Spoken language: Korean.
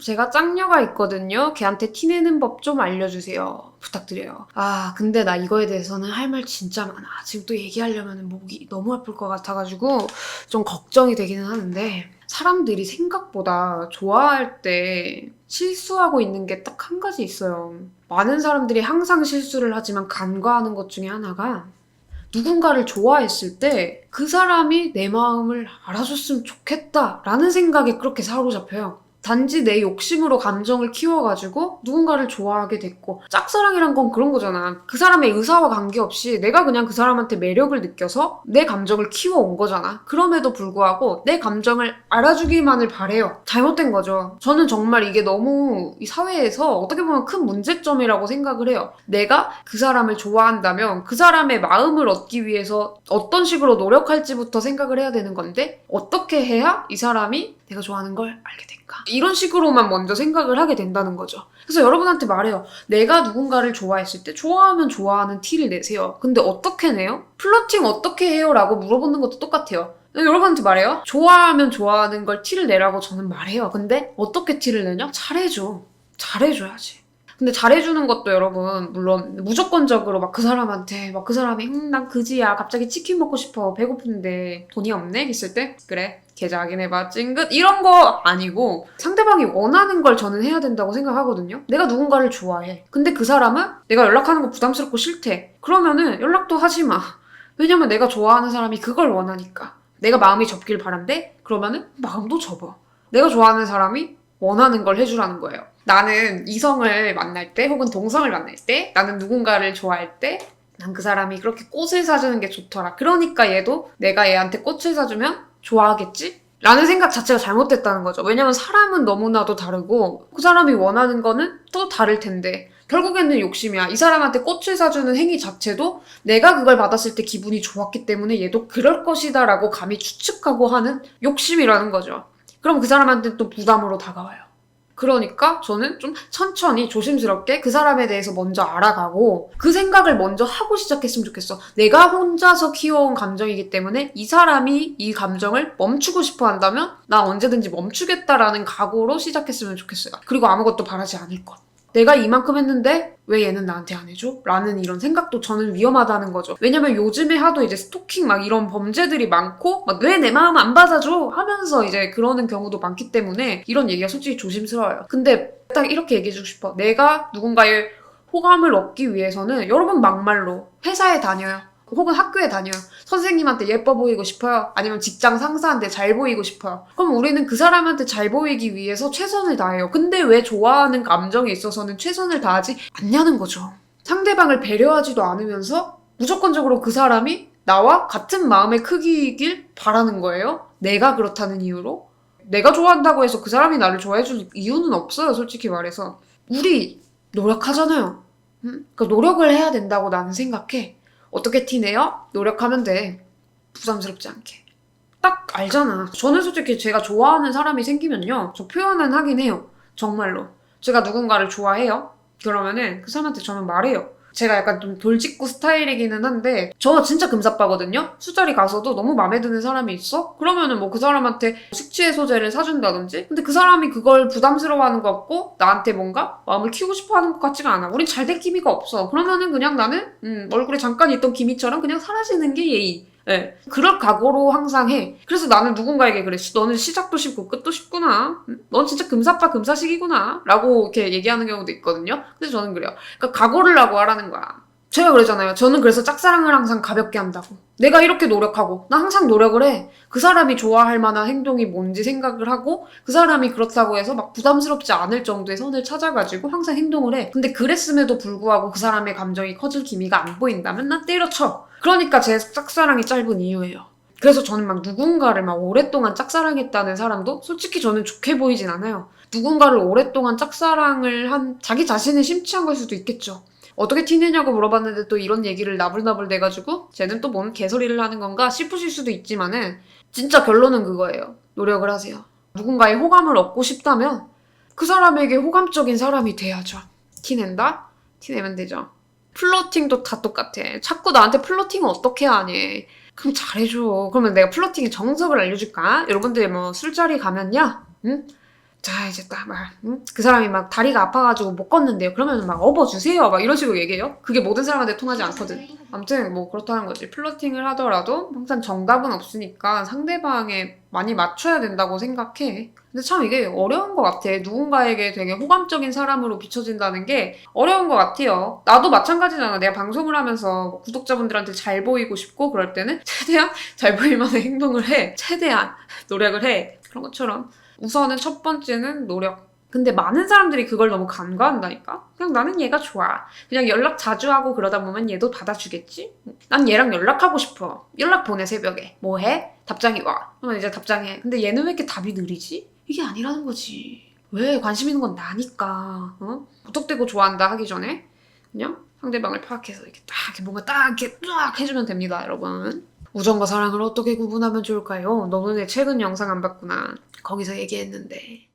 제가 짱녀가 있거든요. 걔한테 티내는 법 좀 알려주세요. 부탁드려요. 아, 근데 나 이거에 대해서는 할 말 진짜 많아. 지금 또 얘기하려면 목이 너무 아플 것 같아가지고 좀 걱정이 되기는 하는데 사람들이 생각보다 좋아할 때 실수하고 있는 게 딱 한 가지 있어요. 많은 사람들이 항상 실수를 하지만 간과하는 것 중에 하나가 누군가를 좋아했을 때 그 사람이 내 마음을 알아줬으면 좋겠다라는 생각에 그렇게 사로잡혀요. 단지 내 욕심으로 감정을 키워가지고 누군가를 좋아하게 됐고 짝사랑이란 건 그런 거잖아. 그 사람의 의사와 관계없이 내가 그냥 그 사람한테 매력을 느껴서 내 감정을 키워온 거잖아. 그럼에도 불구하고 내 감정을 알아주기만을 바래요. 잘못된 거죠. 저는 정말 이게 너무 이 사회에서 어떻게 보면 큰 문제점이라고 생각을 해요. 내가 그 사람을 좋아한다면 그 사람의 마음을 얻기 위해서 어떤 식으로 노력할지부터 생각을 해야 되는 건데 어떻게 해야 이 사람이 내가 좋아하는 걸 알게 될까? 이런 식으로만 먼저 생각을 하게 된다는 거죠. 그래서 여러분한테 말해요. 내가 누군가를 좋아했을 때 좋아하면 좋아하는 티를 내세요. 근데 어떻게 내요? 플러팅 어떻게 해요? 라고 물어보는 것도 똑같아요. 여러분한테 말해요. 좋아하면 좋아하는 걸 티를 내라고 저는 말해요. 근데 어떻게 티를 내냐? 잘해줘. 잘해줘야지. 근데 잘해주는 것도 여러분 물론 무조건적으로 막 그 사람한테 막 그 사람이 음, 난 그지야. 갑자기 치킨 먹고 싶어. 배고픈데 돈이 없네? 했을 때 그래 계좌 확인해봐 찡긋. 이런 거 아니고 상대방이 원하는 걸 저는 해야 된다고 생각하거든요. 내가 누군가를 좋아해. 근데 그 사람은 내가 연락하는 거 부담스럽고 싫대. 그러면은 연락도 하지 마. 왜냐면 내가 좋아하는 사람이 그걸 원하니까. 내가 마음이 접길 바란대 그러면은 마음도 접어. 내가 좋아하는 사람이 원하는 걸 해주라는 거예요. 나는 이성을 만날 때 혹은 동성을 만날 때 나는 누군가를 좋아할 때 난 그 사람이 그렇게 꽃을 사주는 게 좋더라. 그러니까 얘도 내가 얘한테 꽃을 사주면 좋아하겠지? 라는 생각 자체가 잘못됐다는 거죠. 왜냐면 사람은 너무나도 다르고 그 사람이 원하는 거는 또 다를 텐데 결국에는 욕심이야. 이 사람한테 꽃을 사주는 행위 자체도 내가 그걸 받았을 때 기분이 좋았기 때문에 얘도 그럴 것이다 라고 감히 추측하고 하는 욕심이라는 거죠. 그럼 그 사람한테 또 부담으로 다가와요. 그러니까 저는 좀 천천히 조심스럽게 그 사람에 대해서 먼저 알아가고 그 생각을 먼저 하고 시작했으면 좋겠어. 내가 혼자서 키워온 감정이기 때문에 이 사람이 이 감정을 멈추고 싶어 한다면 나 언제든지 멈추겠다라는 각오로 시작했으면 좋겠어요. 그리고 아무것도 바라지 않을 것. 내가 이만큼 했는데 왜 얘는 나한테 안 해줘? 라는 이런 생각도 저는 위험하다는 거죠. 왜냐면 요즘에 하도 이제 스토킹 막 이런 범죄들이 많고 막 왜 내 마음 안 받아줘? 하면서 이제 그러는 경우도 많기 때문에 이런 얘기가 솔직히 조심스러워요. 근데 딱 이렇게 얘기해주고 싶어. 내가 누군가의 호감을 얻기 위해서는 여러분 막말로 회사에 다녀요. 혹은 학교에 다녀요. 선생님한테 예뻐 보이고 싶어요. 아니면 직장 상사한테 잘 보이고 싶어요. 그럼 우리는 그 사람한테 잘 보이기 위해서 최선을 다해요. 근데 왜 좋아하는 감정에 있어서는 최선을 다하지 않냐는 거죠. 상대방을 배려하지도 않으면서 무조건적으로 그 사람이 나와 같은 마음의 크기이길 바라는 거예요. 내가 그렇다는 이유로. 내가 좋아한다고 해서 그 사람이 나를 좋아해줄 이유는 없어요, 솔직히 말해서. 우리 노력하잖아요. 응? 그러니까 노력을 해야 된다고 나는 생각해. 어떻게 티내요? 노력하면 돼. 부담스럽지 않게. 딱 알잖아. 저는 솔직히 제가 좋아하는 사람이 생기면요. 저 표현은 하긴 해요. 정말로. 제가 누군가를 좋아해요. 그러면은 그 사람한테 저는 말해요. 제가 약간 좀 돌직구 스타일이기는 한데 저 진짜 금사빠거든요. 술자리 가서도 너무 마음에 드는 사람이 있어? 그러면은 뭐 그 사람한테 식취해소제를 사준다든지 근데 그 사람이 그걸 부담스러워하는 것 같고 나한테 뭔가 마음을 키우고 싶어하는 것 같지가 않아. 우린 잘 될 기미가 없어. 그러면은 그냥 나는 음, 얼굴에 잠깐 있던 기미처럼 그냥 사라지는 게 예의. 예. 그럴 각오로 항상 해. 그래서 나는 누군가에게 그래. 너는 시작도 쉽고 끝도 쉽구나. 응? 넌 진짜 금사빠 금사식이구나. 라고 이렇게 얘기하는 경우도 있거든요. 근데 저는 그래요. 그러니까 각오를 하고 하라는 거야. 제가 그러잖아요. 저는 그래서 짝사랑을 항상 가볍게 한다고. 내가 이렇게 노력하고, 나 항상 노력을 해. 그 사람이 좋아할 만한 행동이 뭔지 생각을 하고, 그 사람이 그렇다고 해서 막 부담스럽지 않을 정도의 선을 찾아가지고 항상 행동을 해. 근데 그랬음에도 불구하고 그 사람의 감정이 커질 기미가 안 보인다면 난 때려쳐. 그러니까 제 짝사랑이 짧은 이유예요. 그래서 저는 막 누군가를 막 오랫동안 짝사랑했다는 사람도 솔직히 저는 좋게 보이진 않아요. 누군가를 오랫동안 짝사랑을 한 자기 자신을 심취한 걸 수도 있겠죠. 어떻게 티내냐고 물어봤는데 또 이런 얘기를 나불나불 대가지고 쟤는 또 뭔 개소리를 하는 건가 싶으실 수도 있지만은 진짜 결론은 그거예요. 노력을 하세요. 누군가의 호감을 얻고 싶다면 그 사람에게 호감적인 사람이 돼야죠. 티낸다? 티내면 되죠. 플로팅도 다 똑같아. 자꾸 나한테 플로팅을 어떻게 하니? 그럼 잘해줘. 그러면 내가 플로팅의 정석을 알려줄까? 여러분들 뭐 술자리 가면요. 응? 자 이제 딱막그 사람이 막 다리가 아파가지고 못 걷는데요. 그러면 막 업어주세요. 막 이런 식으로 얘기해요. 그게 모든 사람한테 통하지 않거든. 아무튼 뭐 그렇다는 거지. 플러팅을 하더라도 항상 정답은 없으니까 상대방에 많이 맞춰야 된다고 생각해. 근데 참 이게 어려운 것 같아. 누군가에게 되게 호감적인 사람으로 비춰진다는 게 어려운 것 같아요. 나도 마찬가지잖아. 내가 방송을 하면서 뭐 구독자분들한테 잘 보이고 싶고 그럴 때는 최대한 잘 보일 만한 행동을 해. 최대한 노력을 해. 그런 것처럼 우선은 첫 번째는 노력. 근데 많은 사람들이 그걸 너무 간과한다니까? 그냥 나는 얘가 좋아. 그냥 연락 자주 하고 그러다 보면 얘도 받아주겠지? 난 얘랑 연락하고 싶어. 연락 보내, 새벽에. 뭐 해? 답장이 와. 그러면 이제 답장해. 근데 얘는 왜 이렇게 답이 느리지? 이게 아니라는 거지. 왜? 관심 있는 건 나니까. 어? 무턱대고 좋아한다 하기 전에 그냥 상대방을 파악해서 이렇게 딱 뭔가 딱 이렇게 딱 해주면 됩니다, 여러분. 우정과 사랑을 어떻게 구분하면 좋을까요? 너는 내 최근 영상 안 봤구나. 거기서 얘기했는데